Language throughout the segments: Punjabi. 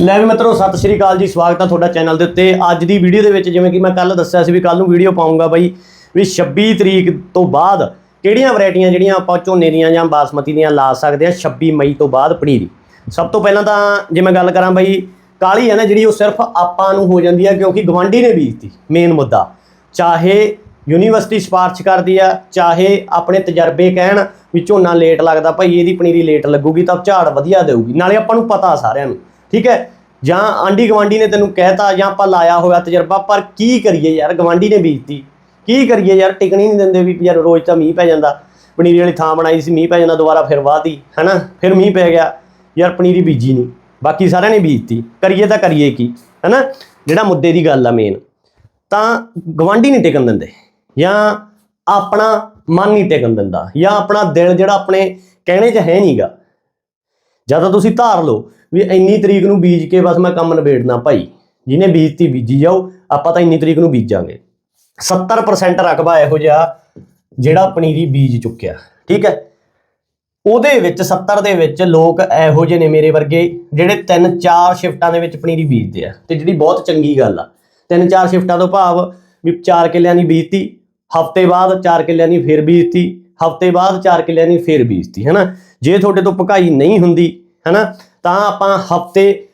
ਲੈ ਵੀ ਮਿੱਤਰੋ, ਸਤਿ ਸ਼੍ਰੀ ਅਕਾਲ ਜੀ, ਸਵਾਗਤ ਹੈ ਤੁਹਾਡਾ ਚੈਨਲ ਦੇ ਉੱਤੇ। ਅੱਜ ਦੀ ਵੀਡੀਓ ਦੇ ਵਿੱਚ ਜਿਵੇਂ ਕਿ ਮੈਂ ਕੱਲ ਦੱਸਿਆ ਸੀ ਵੀ ਕੱਲ ਨੂੰ ਵੀਡੀਓ ਪਾਉਂਗਾ ਬਾਈ ਵੀ 26 ਤਰੀਕ ਤੋਂ ਬਾਅਦ ਕਿਹੜੀਆਂ ਵੈਰਾਈਟੀਆਂ ਜਿਹੜੀਆਂ ਆਪਾਂ ਝੋਨੇ ਦੀਆਂ ਜਾਂ ਬਾਸਮਤੀ ਦੀਆਂ ਲਾ ਸਕਦੇ ਆ 26 ਮਈ ਤੋਂ ਬਾਅਦ ਪਨੀਰੀ ਸਭ ਤੋਂ ਪਹਿਲਾਂ ਤਾਂ ਜੇ ਮੈਂ ਗੱਲ ਕਰਾਂ ਬਾਈ, ਕਾਲੀ ਹੈ ਨਾ ਜਿਹੜੀ, ਉਹ ਸਿਰਫ ਆਪਾਂ ਨੂੰ ਹੋ ਜਾਂਦੀ ਆ ਕਿਉਂਕਿ ਗਵਾਂਢੀ ਨੇ ਬੀਜਤੀ ਮੇਨ ਮੁੱਦਾ। ਚਾਹੇ ਯੂਨੀਵਰਸਿਟੀ ਸਿਫਾਰਿਸ਼ ਕਰਦੀ ਆ, ਚਾਹੇ ਆਪਣੇ ਤਜਰਬੇ ਕਹਿਣ ਵੀ ਝੋਨਾ ਲੇਟ ਲੱਗਦਾ, ਭਾਈ ਇਹਦੀ ਪਨੀਰੀ ਲੇਟ ਲੱਗੂਗੀ ਤਾਂ ਝਾੜ ਵਧੀਆ ਦੇਊਗੀ। ਨਾਲੇ ਆਪਾਂ ਨੂੰ ਪਤਾ ਸਾਰਿਆਂ ਨੂੰ ਠੀਕ ਹੈ? ਜਾਂ ਆਂਡੀ ਗਵਾਂਡੀ ਨੇ ਤੈਨੂੰ ਕਹਿਤਾ ਜਾਂ ਆਪਾਂ ਲਾਇਆ ਹੋਇਆ ਤਜਰਬਾ, ਪਰ ਕੀ ਕਰੀਏ ਯਾਰ? ਗਵਾਂਡੀ ਨੇ ਬੀਜਤੀ। ਕੀ ਕਰੀਏ ਯਾਰ? ਟਿਕਣੀ ਨਹੀਂ ਦਿੰਦੇ ਵੀ ਯਾਰ ਰੋਜ਼ ਤਾਂ ਮੀਂਹ ਪੈ ਜਾਂਦਾ। ਪਨੀਰੀ ਵਾਲੀ ਥਾਂ ਬਣਾਈ ਸੀ, ਮੀਂਹ ਪੈ ਜਾਂਦਾ, ਦੁਬਾਰਾ ਫਿਰ ਵਾਹਤੀ ਹੈਨਾ? ਫਿਰ ਮੀਂਹ ਪੈ ਗਿਆ। ਯਾਰ ਪਨੀਰੀ ਬੀਜੀ ਨਹੀਂ। ਬਾਕੀ ਸਾਰਿਆਂ ਨੇ ਬੀਜਤੀ। ਕਰੀਏ ਤਾਂ ਕਰੀਏ ਕੀ, ਹੈਨਾ? ਜਿਹੜਾ ਮੁੱਦੇ ਦੀ ਗੱਲ ਆ ਮੇਨ ਤਾਂ ਗਵਾਂਢੀ ਨਹੀਂ ਟਿਕਣ ਦਿੰਦੇ। ਜਾਂ ਆਪਣਾ ਮਨ ਨਹੀਂ ਟਿਕਣ ਦਿੰਦਾ। ਜਾਂ ਆਪਣਾ ਦਿਲ ਜਿਹੜਾ ਆਪਣੇ ਕਹਿਣੇ 'ਚ ਹੈ ਨਹੀਂਗਾ ਜਾਂ ਤਾਂ ਤੁਸੀਂ ਧਾਰ ਲਓ ਵੀ ਇੰਨੀ ਤਰੀਕ ਨੂੰ ਬੀਜ ਕੇ ਬਸ ਮੈਂ ਕੰਮ ਨਿਬੇੜਨਾ ਭਾਈ। ਜਿਹਨੇ ਬੀਜਤੀ ਬੀਜੀ ਜਾਓ, ਆਪਾਂ ਤਾਂ ਇੰਨੀ ਤਰੀਕ ਨੂੰ ਬੀਜਾਂਗੇ। 70% ਰਕਬਾ ਇਹੋ ਜਿਹਾ ਜਿਹੜਾ ਪਨੀਰੀ ਬੀਜ ਚੁੱਕਿਆ। ਠੀਕ ਹੈ? ਉਹਦੇ ਵਿੱਚ 70 ਦੇ ਵਿੱਚ ਲੋਕ ਇਹੋ ਜਿਹੇ ਨੇ ਮੇਰੇ ਵਰਗੇ, ਜਿਹੜੇ ਤਿੰਨ ਚਾਰ ਸ਼ਿਫਟਾਂ ਦੇ ਵਿੱਚ ਪਨੀਰੀ ਬੀਜਦੇ ਆ। ਤੇ ਜਿਹੜੀ ਬਹੁਤ ਚੰਗੀ ਗੱਲ ਆ। ਤਿੰਨ ਚਾਰ ਸ਼ਿਫਟਾਂ ਤੋਂ ਭਾਵ ਵੀ 4 ਕਿੱਲਿਆਂ ਦੀ ਬੀਜਤੀ, ਹਫ਼ਤੇ ਬਾਅਦ 4 ਕਿੱਲਿਆਂ ਦੀ ਫਿਰ ਬੀਜਤੀ, ਹਫ਼ਤੇ ਬਾਅਦ 4 ਕਿੱਲਿਆਂ ਦੀ ਫਿਰ ਬੀਜਤੀ, ਹੈਨਾ? ਜੇ ਤੁਹਾਡੇ ਤੋਂ ਪਕਾਈ ਨਹੀਂ ਹੁੰਦੀ ਹੈਨਾ? ਤਾਂ ਆਪਾਂ ਹਫ਼ਤੇ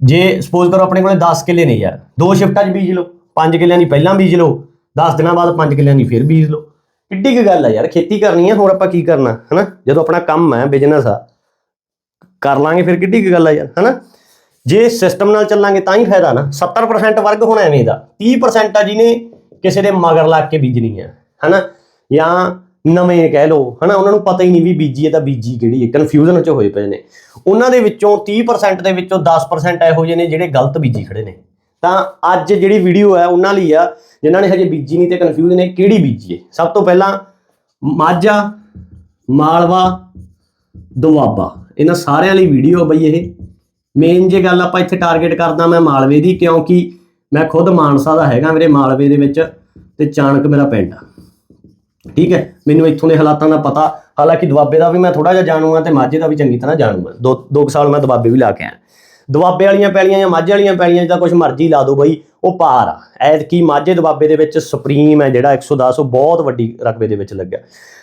ਜੇ ਸਪੋਜ਼ ਕਰੋ ਆਪਣੇ ਕੋਲੇ 10 ਕਿੱਲੇ ਨੇ ਯਾਰ, ਦੋ ਸ਼ਿਫਟਾਂ 'ਚ ਬੀਜ ਲਓ 5 ਕਿੱਲਿਆਂ ਦੀ ਪਹਿਲਾਂ ਬੀਜ ਲਓ 10 ਦਿਨਾਂ ਬਾਅਦ 5 ਕਿੱਲਿਆਂ ਦੀ ਫਿਰ ਬੀਜ ਲਓ। ਕਿੱਡੀ ਕੁ ਗੱਲ ਆ ਯਾਰ, ਖੇਤੀ ਕਰਨੀ ਹੈ ਹੋਰ ਆਪਾਂ ਕੀ ਕਰਨਾ, ਹਨਾ? ਜਦੋਂ ਆਪਣਾ ਕੰਮ ਹੈ ਬਿਜ਼ਨਸ ਆ, ਕਰ ਲਾਂਗੇ ਫਿਰ ਕਿੱਡੀ ਕੁ ਗੱਲ ਆ ਯਾਰ, ਹਨਾ? ਜੇ ਸਿਸਟਮ ਨਾਲ ਚੱਲਾਂਗੇ ਤਾਂ ਹੀ ਫਾਇਦਾ ਨਾ 70% ਵਰਗ ਹੋਣਾ ਐਵੇਂ ਦਾ 30% ਆ ਜਿਹਨੇ ਕਿਸੇ ਦੇ ਮਗਰ ਲੱਗ ਕੇ ਬੀਜਣੀ ਹੈ ਹਨਾ? ਜਾਂ ਨਵੇਂ ਕਹਿ ਲਓ, ਹਨਾ, ਉਹਨਾਂ ਨੂੰ ਪਤਾ ਹੀ ਨਹੀਂ ਵੀ ਬੀਜੀ ਹੈ ਤਾਂ ਬੀਜੀ ਕਿਹੜੀ ਹੈ ਕਨਫਿਊਜ਼ਨ ਚ ਹੋਏ ਪਏ ਨੇ। ਉਹਨਾਂ ਦੇ ਵਿੱਚੋਂ 30% ਦੇ ਵਿੱਚੋਂ 10% ਇਹੋ ਜਿਹੇ ਨੇ ਜਿਹੜੇ ਗਲਤ ਬੀਜੀ ਖੜੇ ਨੇ। ਤਾਂ ਅੱਜ ਜਿਹੜੀ ਵੀਡੀਓ ਹੈ, ਉਹਨਾਂ ਲਈ ਆ, ਜਿਨ੍ਹਾਂ ਨੇ ਹਜੇ ਬੀਜੀ ਨਹੀਂ ਤੇ ਕਨਫਿਊਜ਼ ਨੇ, ਕਿਹੜੀ ਬੀਜੀ ਹੈ? ਸਭ ਤੋਂ ਪਹਿਲਾਂ ਮਾਝਾ, ਮਾਲਵਾ, ਦੁਆਬਾ। ਇਹਨਾਂ ਸਾਰਿਆਂ ਲਈ ਵੀਡੀਓ ਬਈ ਇਹ। ਮੇਨ ਜੇ ਗੱਲ ਆਪਾਂ ਇੱਥੇ ਟਾਰਗੇਟ ਕਰਦਾ ਮੈਂ ਮਾਲਵੇ ਦੀ, ਕਿਉਂਕਿ ਮੈਂ ਖੁਦ ਮਾਨਸਾ ਦਾ ਹੈਗਾ ਮੇਰੇ ਮਾਲਵੇ ਦੇ ਵਿੱਚ, ਤੇ ਚਾਣਕ ਮੇਰਾ ਪਿੰਡ ਆ। ਠੀਕ ਹੈ? ਮੈਨੂੰ ਇੱਥੋਂ ਦੇ ਹਾਲਾਤਾਂ ਦਾ ਪਤਾ, ਹਾਲਾਂਕਿ ਦੁਆਬੇ ਦਾ ਵੀ ਮੈਂ ਥੋੜਾ ਜਿਹਾ ਜਾਣੂਗਾ ਤੇ ਮਾਝੇ ਦਾ ਵੀ ਚੰਗੀ ਤਰ੍ਹਾਂ ਜਾਣੂਗਾ। ਦੋ ਦੋ ਕੁ ਸਾਲ ਮੈਂ ਦੁਆਬੇ ਵੀ ਲਾ ਕੇ ਆਇਆ। ਦੁਆਬੇ ਵਾਲੀਆਂ ਪੈਲੀਆਂ ਜਾਂ ਮਾਝੇ ਵਾਲੀਆਂ ਪੈਲੀਆਂ ਜਿਹਦਾ ਕੁਝ ਮਰਜ਼ੀ ਲਾ ਦਿਓ ਬਈ, ਉਹ ਪਾਰ ਆ। ਐਤਕੀ ਮਾਝੇ ਦੁਆਬੇ ਦੇ ਵਿੱਚ ਸੁਪਰੀਮ ਹੈ ਜਿਹੜਾ 110 ਉਹ ਬਹੁਤ ਵੱਡੀ ਰਕਬੇ ਦੇ ਵਿੱਚ ਲੱਗਿਆ।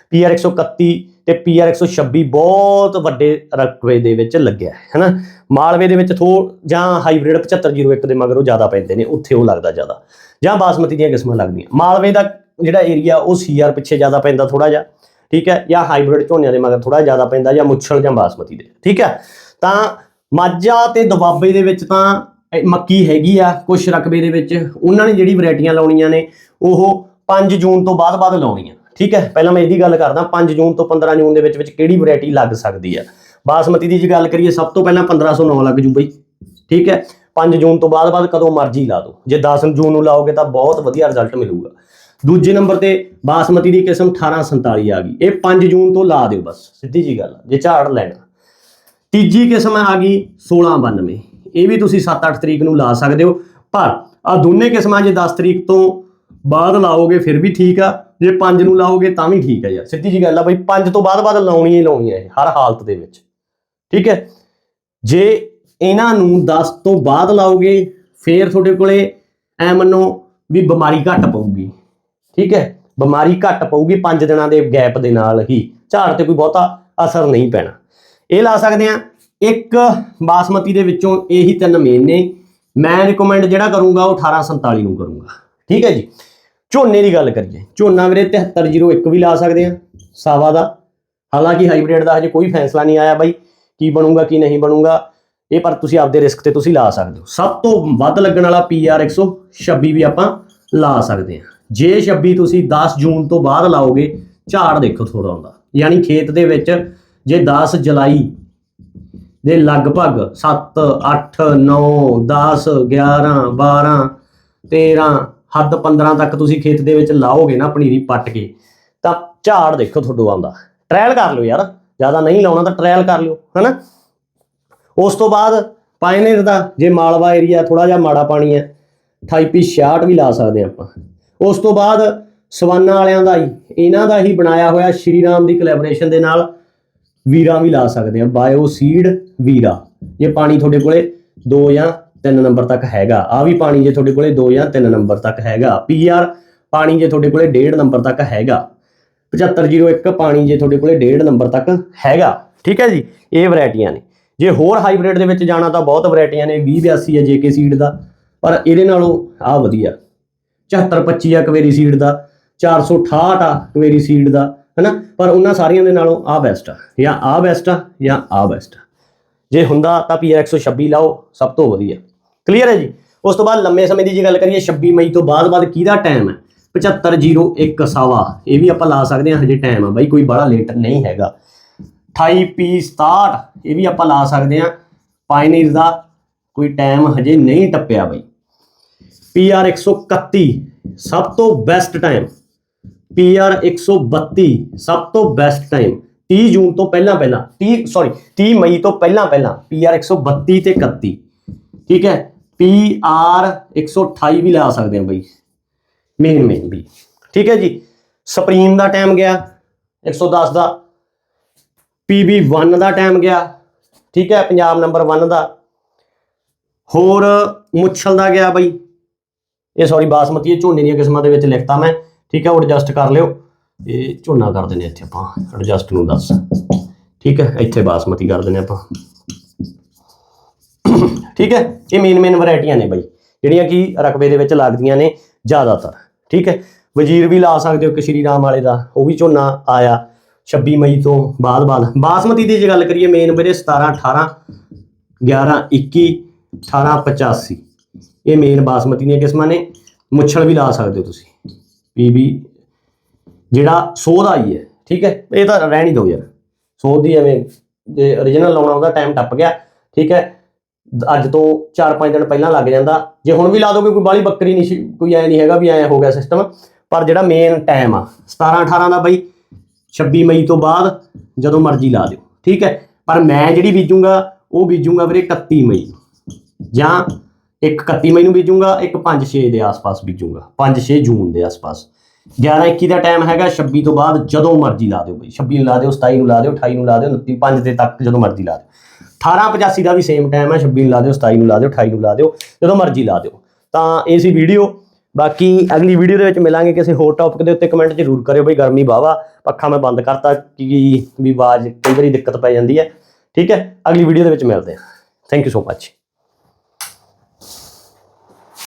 ਪੀਆਰ 131 ਤੇ ਪੀਆਰ 126 ਬਹੁਤ ਵੱਡੇ ਰਕਬੇ ਦੇ ਵਿੱਚ ਲੱਗਿਆ ਹੈ ਨਾ ਮਾਲਵੇ ਦੇ ਵਿੱਚ ਥੋ, ਜਾਂ ਹਾਈਬ੍ਰਿਡ 7501 ਦੇ ਮਗਰ ਉਹ ਜ਼ਿਆਦਾ ਪੈਂਦੇ ਨੇ, ਉੱਥੇ ਉਹ ਲੱਗਦਾ ਜ਼ਿਆਦਾ। ਜਾਂ ਬਾਸਮਤੀ ਦੀਆਂ ਕਿਸਮਾਂ ਲੱਗਦੀਆਂ। ਮਾਲਵੇ ਦਾ ਜਿਹੜਾ ਏਰੀਆ ਉਹ ਸੀਆਰ ਪਿੱਛੇ ਜ਼ਿਆਦਾ ਪੈਂਦਾ ਥੋੜਾ ਜਿਹਾ, ਠੀਕ ਹੈ, ਜਾਂ ਹਾਈਬ੍ਰਿਡ ਝੋਨਿਆਂ ਦੇ ਮਗਰ ਥੋੜਾ ਜ਼ਿਆਦਾ ਪੈਂਦਾ ਜਾਂ ਮੁੱਛਲ ਜਾਂ ਬਾਸਮਤੀ ਦੇ, ਠੀਕ ਹੈ। ਤਾਂ ਮਾਝਾ ਤੇ ਦੁਆਬੇ ਦੇ ਵਿੱਚ ਤਾਂ ਮੱਕੀ ਹੈਗੀ ਆ ਕੁਝ ਰਕਬੇ ਦੇ ਵਿੱਚ, ਉਹਨਾਂ ਨੇ ਜਿਹੜੀ ਵੈਰਾਈਟੀਆਂ ਲਾਉਣੀਆਂ ਨੇ, ਉਹ 5 ਜੂਨ ਤੋਂ ਬਾਅਦ ਬਾਅਦ ਲਾਉਣੀਆਂ, ਠੀਕ ਹੈ। ਪਹਿਲਾਂ ਮੈਂ ਇਹਦੀ ਗੱਲ ਕਰਦਾ 5 ਜੂਨ ਤੋਂ 15 ਜੂਨ ਦੇ ਵਿੱਚ ਵਿੱਚ ਕਿਹੜੀ ਵੈਰਾਈਟੀ ਲੱਗ ਸਕਦੀ ਆ? ਬਾਸਮਤੀ ਦੀ ਜੇ ਗੱਲ ਕਰੀਏ, ਸਭ ਤੋਂ ਪਹਿਲਾਂ 1509 ਲੱਗ ਜੂ ਬਈ, ਠੀਕ ਹੈ। 5 ਜੂਨ ਤੋਂ ਬਾਅਦ ਬਾਅਦ ਕਦੋਂ ਮਰਜ਼ੀ ਲਾ ਦਿਓ ਜੇ 10 ਜੂਨ ਨੂੰ ਲਾਓਗੇ ਤਾਂ ਬਹੁਤ ਵਧੀਆ ਰਿਜ਼ਲਟ ਮਿਲੂਗਾ। ਦੂਜੇ ਨੰਬਰ ਤੇ ਬਾਸਮਤੀ ਦੀ ਕਿਸਮ 1847 ਆ ਗਈ। ਇਹ 5 ਜੂਨ ਤੋਂ ਲਾ ਦਿਓ ਬਸ ਸਿੱਧੀ ਜੀ ਗੱਲ ਆ, ਜੇ ਝਾੜ ਲੈਣਾ। ਤੀਜੀ ਕਿਸਮ ਆ ਗਈ 1692 ਇਹ ਵੀ ਤੁਸੀਂ 7-8 ਤਰੀਕ ਨੂੰ ਲਾ ਸਕਦੇ ਹੋ ਪਰ ਆ ਦੋਨੇ ਕਿਸਮਾਂ ਜੇ 10 ਤਰੀਕ ਤੋਂ ਬਾਅਦ ਲਾਓਗੇ ਫਿਰ ਵੀ ਠੀਕ ਆ ਜੇ 5 ਨੂੰ ਲਾਓਗੇ ਤਾਂ ਵੀ ਠੀਕ ਆ ਯਾਰ। ਸਿੱਧੀ ਜੀ ਗੱਲ ਆ ਬਈ 5 ਤੋਂ ਬਾਅਦ ਬਾਅਦ ਲਾਉਣੀ ਹੀ ਲਾਉਣੀ ਹੈ ਹਰ ਹਾਲਤ ਦੇ ਵਿੱਚ। ਠੀਕ ਹੈ? ਜੇ ਇਹਨਾਂ ਨੂੰ 10 ਤੋਂ ਬਾਅਦ ਲਾਓਗੇ ਫੇਰ ਤੁਹਾਡੇ ਕੋਲੇ ਐ ਮੰਨੋ ਵੀ ਬਿਮਾਰੀ ਘੱਟ ਪਊਗੀ। ਠੀਕ ਹੈ? ਬਿਮਾਰੀ ਘੱਟ ਪਊਗੀ 5 ਦਿਨਾਂ ਦੇ ਗੈਪ ਦੇ ਨਾਲ ਹੀ। ਝਾੜ ਤੇ ਕੋਈ ਬਹੁਤਾ ਅਸਰ ਨਹੀਂ ਪੈਣਾ। ਇਹ ਲਾ ਸਕਦੇ ਆ ਇੱਕ ਬਾਸਮਤੀ ਦੇ ਵਿੱਚੋਂ ਇਹੀ ਤਿੰਨ ਮੇਨ ਨੇ। ਮੈਂ ਰეკਮੈਂਡ ਜਿਹੜਾ ਕਰੂੰਗਾ, ਉਹ 1847 ਨੂੰ ਕਰੂੰਗਾ। ਠੀਕ ਹੈ ਜੀ? ਝੋਨੇ ਦੀ ਗੱਲ ਕਰੀਏ। ਝੋਨਾ ਵੀਰੇ 7301 ਵੀ ਲਾ ਸਕਦੇ ਆ ਸਾਵਾ ਦਾ। ਹਾਲਾਂਕਿ ਹਾਈਬ੍ਰਿਡ ਦਾ ਹਜੇ ਕੋਈ ਫੈਸਲਾ ਨਹੀਂ ਆਇਆ ਬਾਈ, ਕੀ ਬਣੂਗਾ, ਕੀ ਨਹੀਂ ਬਣੂਗਾ। ਇਹ ਪਰ ਤੁਸੀਂ ਆਪਦੇ ਰਿਸਕ ਤੇ ਤੁਸੀਂ ਲਾ ਸਕਦੇ ਹੋ। ਸਭ ਤੋਂ ਵੱਧ ਲੱਗਣ ਵਾਲਾ PR 126 ਵੀ ਆਪਾਂ ਲਾ ਸਕਦੇ ਆ ਜੇ 26 ਤੁਸੀਂ 10 ਜੂਨ ਤੋਂ ਬਾਅਦ ਲਾਓਗੇ, ਝਾੜ ਦੇਖੋ ਥੋੜਾ ਆਉਂਦਾ ਯਾਨੀ ਖੇਤ ਦੇ ਵਿੱਚ ਜੇ 10 ਜੁਲਾਈ ਦੇ ਲਗਭਗ 7 8 9 10 11 12 13 ਹੱਦ 15 ਤੱਕ ਤੁਸੀਂ ਖੇਤ ਦੇ ਵਿੱਚ ਲਾਓਗੇ ਨਾ ਪਨੀਰੀ ਪੱਟ ਕੇ, ਤਾਂ ਝਾੜ ਦੇਖੋ ਤੁਹਾਡਾ ਆਉਂਦਾ। ਟ੍ਰਾਇਲ ਕਰ ਲਿਓ ਯਾਰ। ਜ਼ਿਆਦਾ ਨਹੀਂ ਲਾਉਣਾ ਤਾਂ ਟ੍ਰਾਇਲ ਕਰ ਲਿਓ, ਹਨਾ? ਉਸ ਤੋਂ ਬਾਅਦ ਪਾਇਨੀਅਰ ਦਾ, ਜੇ ਮਾਲਵਾ ਏਰੀਆ ਥੋੜਾ ਜਿਹਾ ਮਾੜਾ ਪਾਣੀ ਹੈ 28 66 ਵੀ ਲਾ ਸਕਦੇ ਹਾਂ ਆਪਾਂ। ਉਸ ਤੋਂ ਬਾਅਦ ਸਵਾਨਾ ਵਾਲਿਆਂ ਦਾ ਹੀ, ਇਹਨਾਂ ਦਾ ਹੀ ਬਣਾਇਆ ਹੋਇਆ ਸ਼੍ਰੀ ਰਾਮ ਦੀ ਕੋਲੈਬੋਰੇਸ਼ਨ ਦੇ ਨਾਲ ਵੀਰਾ ਵੀ ਲਾ ਸਕਦੇ ਆ ਬਾਇਓ ਸੀਡ ਵੀਰਾ। ਜੇ ਪਾਣੀ ਤੁਹਾਡੇ ਕੋਲੇ 2 ਜਾਂ 3 ਨੰਬਰ ਤੱਕ ਹੈਗਾ ਆ ਵੀ ਪਾਣੀ ਜੇ ਤੁਹਾਡੇ ਕੋਲੇ 2 ਜਾਂ 3 ਨੰਬਰ ਤੱਕ ਹੈਗਾ ਪੀਆਰ ਪਾਣੀ ਜੇ ਤੁਹਾਡੇ ਕੋਲੇ 1.5 ਨੰਬਰ ਤੱਕ ਹੈਗਾ 7501 ਪਾਣੀ ਜੇ ਤੁਹਾਡੇ ਕੋਲੇ 1.5 ਨੰਬਰ ਤੱਕ ਹੈਗਾ, ਠੀਕ ਹੈ ਜੀ, ਇਹ ਵੈਰਾਈਟੀਆਂ ਨੇ। ਜੇ ਹੋਰ ਹਾਈਬ੍ਰਿਡ ਦੇ ਵਿੱਚ ਜਾਣਾ ਤਾਂ ਬਹੁਤ ਵੈਰਾਈਟੀਆਂ ਨੇ 2082 ਹੈ ਜੇਕੇ ਸੀਡ ਦਾ, ਪਰ ਇਹਦੇ ਨਾਲੋਂ ਆ ਵਧੀਆ। 7425 ਆ ਕਵੇਰੀ ਸੀਡ ਦਾ 468 ਆ ਕਵੇਰੀ ਸੀਡ ਦਾ, ਹਨਾ? ਪਰ ਉਹਨਾਂ ਸਾਰੀਆਂ ਦੇ ਨਾਲੋਂ ਆ ਬੈਸਟ ਆ, ਜਾਂ ਆ ਬੈਸਟ ਆ, ਜਾਂ ਆ ਬੈਸਟ ਆ। ਜੇ ਹੁੰਦਾ ਤਾਂ ਪੀਆਰ 126 ਲਾਓ, ਸਭ ਤੋਂ ਵਧੀਆ। ਕਲੀਅਰ ਹੈ ਜੀ? ਉਸ ਤੋਂ ਬਾਅਦ ਲੰਮੇ ਸਮੇਂ ਦੀ ਜੇ ਗੱਲ ਕਰੀਏ 26 ਮਈ ਤੋਂ ਬਾਅਦ ਬਾਅਦ ਕਿਹਦਾ ਟਾਈਮ ਹੈ? 7501 ਸਾਵਾ, ਇਹ ਵੀ ਆਪਾਂ ਲਾ ਸਕਦੇ ਹਾਂ, ਹਜੇ ਟਾਈਮ ਆ ਬਾਈ, ਕੋਈ ਬੜਾ ਲੇਟ ਨਹੀਂ ਹੈਗਾ। 28 ਪੀ 67 ਇਹ ਵੀ ਆਪਾਂ ਲਾ ਸਕਦੇ ਹਾਂ। ਪਾਇਨੀਅਰ ਦਾ ਕੋਈ ਟਾਈਮ ਹਜੇ ਨਹੀਂ ਟੱਪਿਆ ਬਾਈ। ਪੀਆਰ 131 ਸਭ ਤੋਂ ਬੈਸਟ ਟਾਈਮ ਪੀਆਰ 132 ਸਭ ਤੋਂ ਬੈਸਟ ਟਾਈਮ 30 ਜੂਨ ਤੋਂ ਪਹਿਲਾਂ ਪਹਿਲਾਂ 30 ਸੌਰੀ 30 ਮਈ ਤੋਂ ਪਹਿਲਾਂ ਪਹਿਲਾਂ ਪੀਆਰ 132 ਤੇ 31 ਠੀਕ ਹੈ? ਪੀਆਰ 128 ਵੀ ਲਾ ਸਕਦੇ ਹਾਂ ਬਈ। ਮੇਨ ਮੇਨ ਵੀ। ਠੀਕ ਹੈ ਜੀ? ਸੁਪਰੀਮ ਦਾ ਟਾਈਮ ਗਿਆ 110 ਦਾ। ਪੀਬੀ 1 ਦਾ ਟਾਈਮ ਗਿਆ। ਠੀਕ ਹੈ? ਪੰਜਾਬ ਨੰਬਰ 1 ਦਾ। ਹੋਰ ਮੁੱਛਲ ਦਾ ਗਿਆ ਬਈ। ਇਹ ਸੌਰੀ ਬਾਸਮਤੀ ਇਹ ਝੋਨੇ ਦੀਆਂ ਕਿਸਮਾਂ ਦੇ ਵਿੱਚ ਲਿਖਤਾ ਮੈਂ। ਠੀਕ ਹੈ, ਉਹ ਐਡਜਸਟ ਕਰ ਲਿਓ। ਇਹ ਝੋਨਾ ਕਰ ਦਿੰਦੇ ਇੱਥੇ ਆਪਾਂ ਐਡਜਸਟ ਨੂੰ ਦੱਸ। ਠੀਕ ਹੈ, ਇੱਥੇ ਬਾਸਮਤੀ ਕਰ ਦਿੰਦੇ ਆਪਾਂ। ਠੀਕ ਹੈ, ਇਹ ਮੇਨ ਮੇਨ ਵੈਰਾਈਟੀਆਂ ਨੇ ਬਾਈ, ਜਿਹੜੀਆਂ ਕਿ ਰਕਬੇ ਦੇ ਵਿੱਚ ਲੱਗਦੀਆਂ ਨੇ ਜ਼ਿਆਦਾਤਰ। ਠੀਕ ਹੈ, ਵਜ਼ੀਰ ਵੀ ਲਾ ਸਕਦੇ ਹੋ ਕਿ ਸ਼੍ਰੀ ਰਾਮ ਵਾਲੇ ਦਾ, ਉਹ ਵੀ ਝੋਨਾ ਆਇਆ 26 ਮਈ ਤੋਂ ਬਾਅਦ ਬਾਅਦ। ਬਾਸਮਤੀ ਦੀ ਜੇ ਗੱਲ ਕਰੀਏ ਮੇਨ ਵੀਰੇ 17 18 11 21 18 85 ਇਹ ਮੇਨ ਬਾਸਮਤੀ ਦੀਆਂ ਕਿਸਮਾਂ ਨੇ ਮੁੱਛਲ ਵੀ ਲਾ ਸਕਦੇ ਹੋ ਤੁਸੀਂ। ਪੀਬੀ ਜਿਹੜਾ ਸੋਧ ਆਈ ਹੈ ਠੀਕ ਹੈ? ਇਹ ਤਾਂ ਰਹਿਣ ਹੀ ਦਿਓ ਯਾਰ। ਸੋਧ ਦੀ ਐਵੇਂ ਜੇ origignal ਲਾਉਣਾ ਉਹਦਾ ਟਾਈਮ ਟੱਪ ਗਿਆ, ਠੀਕ ਹੈ? ਅੱਜ ਤੋਂ 4-5 ਦਿਨ ਪਹਿਲਾਂ ਲੱਗ ਜਾਂਦਾ। ਜੇ ਹੁਣ ਵੀ ਲਾ ਦੋਗੇ, ਕੋਈ ਬਾਲੀ ਬੱਕਰੀ ਨਹੀਂ ਸੀ- ਕੋਈ ਐ ਨਹੀਂ ਹੈਗਾ ਵੀ ਐ ਹੋ ਗਿਆ ਸਿਸਟਮ ਪਰ ਜਿਹੜਾ ਮੇਨ ਟਾਈਮ ਆ 17 18 ਦਾ ਬਾਈ 26 ਮਈ ਤੋਂ ਬਾਅਦ ਜਦੋਂ ਮਰਜ਼ੀ ਲਾ ਦਿਓ, ਠੀਕ ਹੈ? ਪਰ ਮੈਂ ਜਿਹੜੀ ਬੀਜੂੰਗਾ, ਉਹ ਬੀਜੂੰਗਾ ਵੀਰੇ 31 ਮਈ। ਜਾਂ ਇੱਕ 31 ਮਈ ਨੂੰ ਬੀਜੂੰਗਾ, ਇੱਕ 5-6 ਦੇ ਆਸ-ਪਾਸ ਬੀਜੂੰਗਾ। 5-6 ਜੂਨ ਦੇ ਆਸ-ਪਾਸ। 11-21 ਦਾ ਟਾਈਮ ਹੈਗਾ 26 ਤੋਂ ਬਾਅਦ ਜਦੋਂ ਮਰਜ਼ੀ ਲਾ ਦਿਓ ਬਈ। 26 ਨੂੰ ਲਾ ਦਿਓ 27 ਨੂੰ ਲਾ ਦਿਓ 28 ਨੂੰ ਲਾ ਦਿਓ 29 5 ਦੇ ਤੱਕ ਜਦੋਂ ਮਰਜ਼ੀ ਲਾ ਦਿਓ। 1885 ਦਾ ਵੀ ਸੇਮ ਟਾਈਮ ਹੈ 26 ਨੂੰ ਲਾ ਦਿਓ 27 ਨੂੰ ਲਾ ਦਿਓ 28 ਨੂੰ ਲਾ ਦਿਓ, ਜਦੋਂ ਮਰਜ਼ੀ ਲਾ ਦਿਓ। ਤਾਂ ਇਹ ਸੀ ਵੀਡੀਓ ਬਾਕੀ ਅਗਲੀ ਵੀਡੀਓ ਦੇ ਵਿੱਚ ਮਿਲਾਂਗੇ ਕਿਸੇ ਹੋਰ ਟੌਪਿਕ ਦੇ ਉੱਤੇ ਕਮੈਂਟ ਜ਼ਰੂਰ ਕਰਿਓ ਬਈ, ਗਰਮੀ ਵਾਹਵਾ, ਪੱਖਾ ਮੈਂ ਬੰਦ ਕਰਤਾ, ਕਿ ਵੀ ਆਵਾਜ਼, ਕਈ ਵਾਰੀ ਦਿੱਕਤ ਪੈ ਜਾਂਦੀ ਹੈ। ਠੀਕ ਹੈ, ਅਗਲੀ ਵੀਡੀਓ ਦੇ ਵਿੱਚ ਮਿਲਦੇ ਹਾਂ। Thank you so much